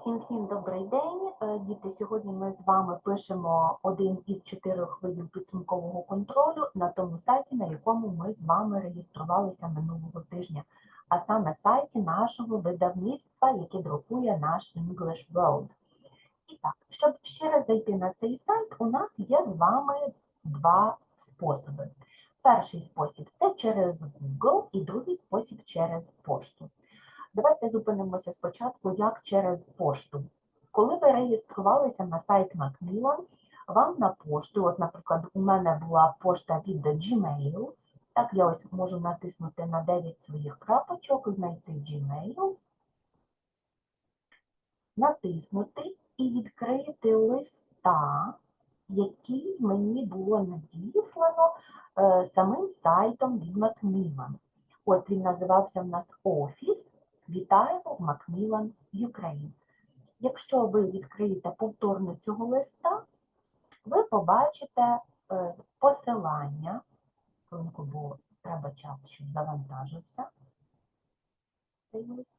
Всім всім добрий день, Е, діти. Сьогодні ми з вами пишемо один із чотирьох видів підсумкового контролю на тому сайті, на якому ми з вами реєструвалися минулого тижня, а саме сайті нашого видавництва, яке друкує наш English World. І так, щоб ще раз зайти на цей сайт, у нас є з вами два способи. Перший спосіб це через Google, і другий спосіб через пошту. Давайте зупинимося спочатку, як через пошту. Коли ви реєструвалися на сайт Macmillan, вам на пошту, от, наприклад, у мене була пошта від Gmail, так я ось можу натиснути на 9 своїх крапочок, знайти Gmail, натиснути і відкрити листа, який мені було надіслано е, самим сайтом від Macmillan. От він називався в нас Офіс. Вітаємо в Macmillan Ukraine. Якщо ви відкриєте повторно цього листа, ви побачите е, посилання, бо треба час, щоб завантажився цей лист.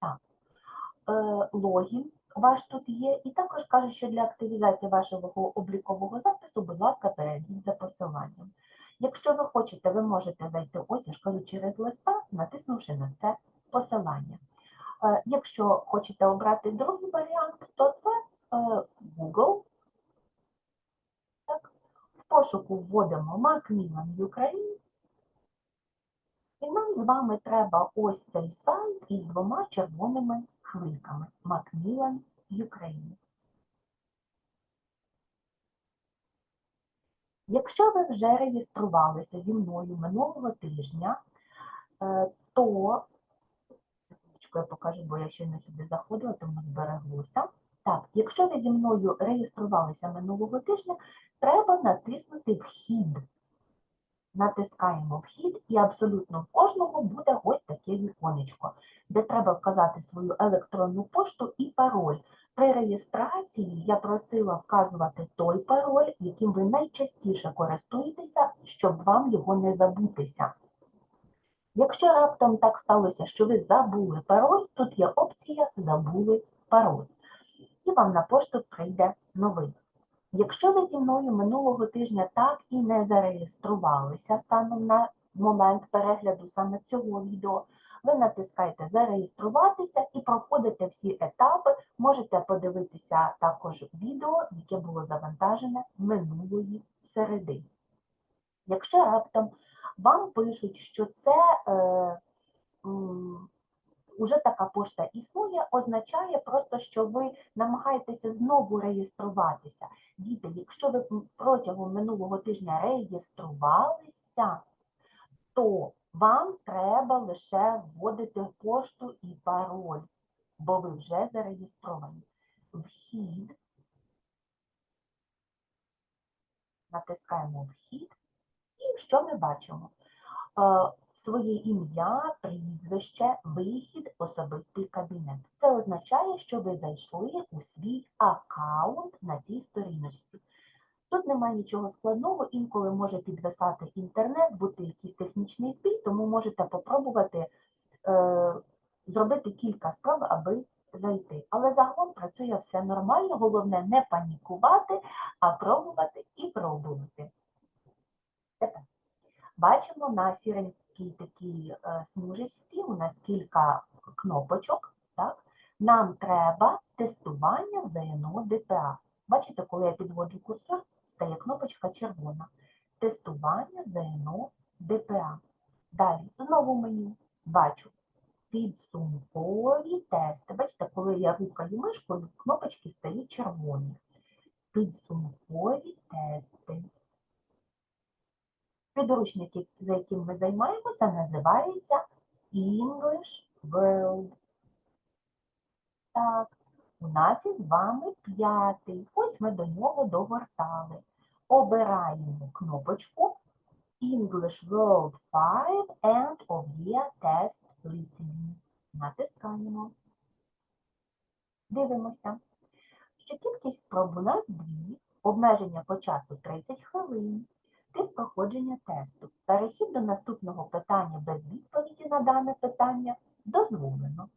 Так. Е, логін ваш тут є, і також каже, що для активізації вашого облікового запису, будь ласка, перейдіть за посиланням. Якщо ви хочете, ви можете зайти ось, я ж кажу, через листа, натиснувши на це посилання. Е, Якщо хочете обрати другий варіант, то це е, Google. Так. В пошуку вводимо Macmillan Ukraine. І нам з вами треба ось цей сайт із двома червоними хвильками Macmillan Ukraine. Якщо ви вже реєструвалися зі мною минулого тижня, е, то я покажу, бо я щойно сюди заходила, тому збереглося. Так, якщо ви зі мною реєструвалися минулого тижня, треба натиснути Вхід. Натискаємо вхід, і абсолютно в кожного буде ось таке віконечко, де треба вказати свою електронну пошту і пароль. При реєстрації я просила вказувати той пароль, яким ви найчастіше користуєтеся, щоб вам його не забутися. Якщо раптом так сталося, що ви забули пароль, тут є опція Забули пароль. І вам на пошту прийде новий. Якщо ви зі мною минулого тижня так і не зареєструвалися станом на момент перегляду саме цього відео, ви натискаєте Зареєструватися і проходите всі етапи. Можете подивитися також відео, яке було завантажене минулої середи. Якщо раптом вам пишуть, що це е, уже така пошта існує, означає просто, що ви намагаєтеся знову реєструватися. Діти, якщо ви протягом минулого тижня реєструвалися, то вам треба лише вводити пошту і пароль, бо ви вже зареєстровані. Вхід. Натискаємо вхід. І що ми бачимо? Е, Своє ім'я, прізвище, вихід, особистий кабінет. Це означає, що ви зайшли у свій аккаунт на цій сторіночці. Тут немає нічого складного, інколи може підвисати інтернет, бути якийсь технічний збій, тому можете попробувати е, зробити кілька справ, аби зайти. Але загалом працює все нормально, головне не панікувати, а пробувати і пробувати. Тепер бачимо на сіренькій такій е, смужечці у нас кілька кнопочок. Так? Нам треба тестування ЗНО ДПА. Бачите, коли я підводжу курсор, стає кнопочка червона. Тестування ЗНО ДПА. Далі знову меню бачу підсумкові тести. Бачите, коли я рухаю мишкою, кнопочки стають червоні. Підсумкові тести. Підручник, за яким ми займаємося, називається English World. Так, у нас із вами п'ятий. Ось ми до нього догортали. Обираємо кнопочку English World 5 End of Year Test Listening. Натискаємо. Дивимося, що кількість спроб у нас дві, обмеження по часу 30 хвилин. Тип проходження тесту. Перехід до наступного питання без відповіді на дане питання дозволено.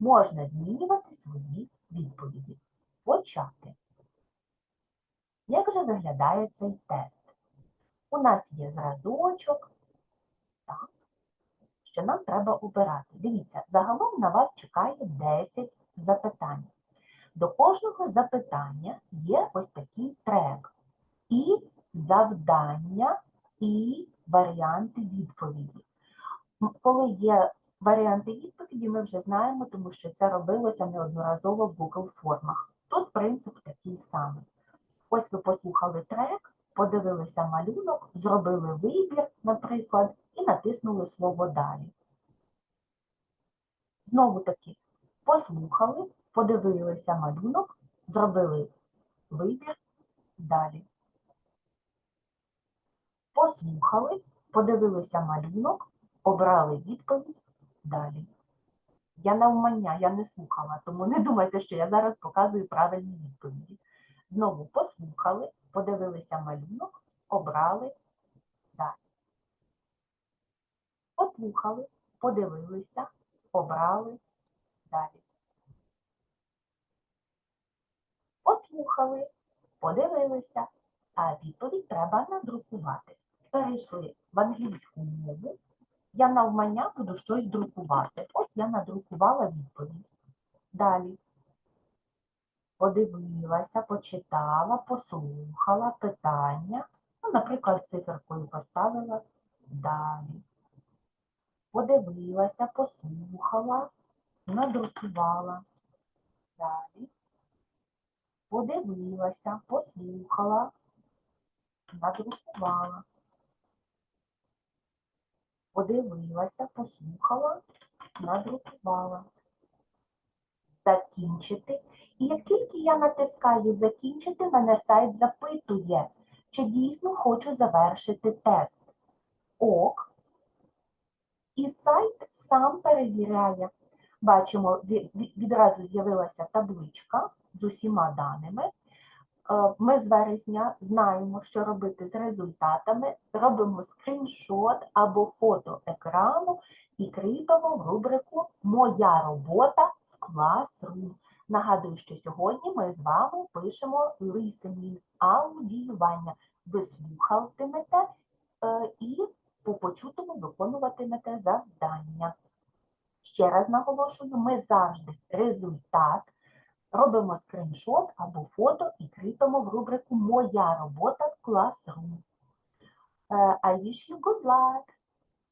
можна змінювати свої відповіді. Почати. Як же виглядає цей тест? У нас є зразочок, так, що нам треба обирати. Дивіться, загалом на вас чекає 10 запитань. До кожного запитання є ось такий трек. І завдання, і варіанти відповіді. Коли є варіанти відповіді, ми вже знаємо, тому що це робилося неодноразово в Google формах. Тут принцип такий самий. Ось ви послухали трек, подивилися малюнок, зробили вибір, наприклад, і натиснули слово далі. Знову таки, послухали, подивилися малюнок, зробили вибір далі. Послухали, подивилися малюнок, обрали відповідь далі. Я навмання, я не слухала, тому не думайте, що я зараз показую правильні відповіді. Знову послухали, подивилися малюнок, обрали далі. Послухали, подивилися, обрали далі. Послухали, подивилися, а відповідь треба надрукувати. Перейшли в англійську мову. Я навмання буду щось друкувати. Ось я надрукувала відповідь. Далі. Подивилася, почитала, послухала питання. Ну, наприклад, циферкою поставила далі. Подивилася, послухала, надрукувала. Далі. Подивилася, послухала, надрукувала. Подивилася, послухала, надрукувала. Закінчити. І як тільки я натискаю закінчити, мене сайт запитує, чи дійсно хочу завершити тест. Ок. І сайт сам перевіряє. Бачимо, відразу з'явилася табличка з усіма даними. Е, Ми з вересня знаємо, що робити з результатами. Робимо скріншот або фото екрану і кріпимо в рубрику Моя робота Classroom. Нагадую, що сьогодні ми з вами пишемо listening, аудіювання. Ви слухатимете е, і по почутому виконуватимете завдання. Ще раз наголошую, ми завжди результат робимо скріншот або фото і кріпимо в рубрику Моя робота в Classroom. I wish you good luck!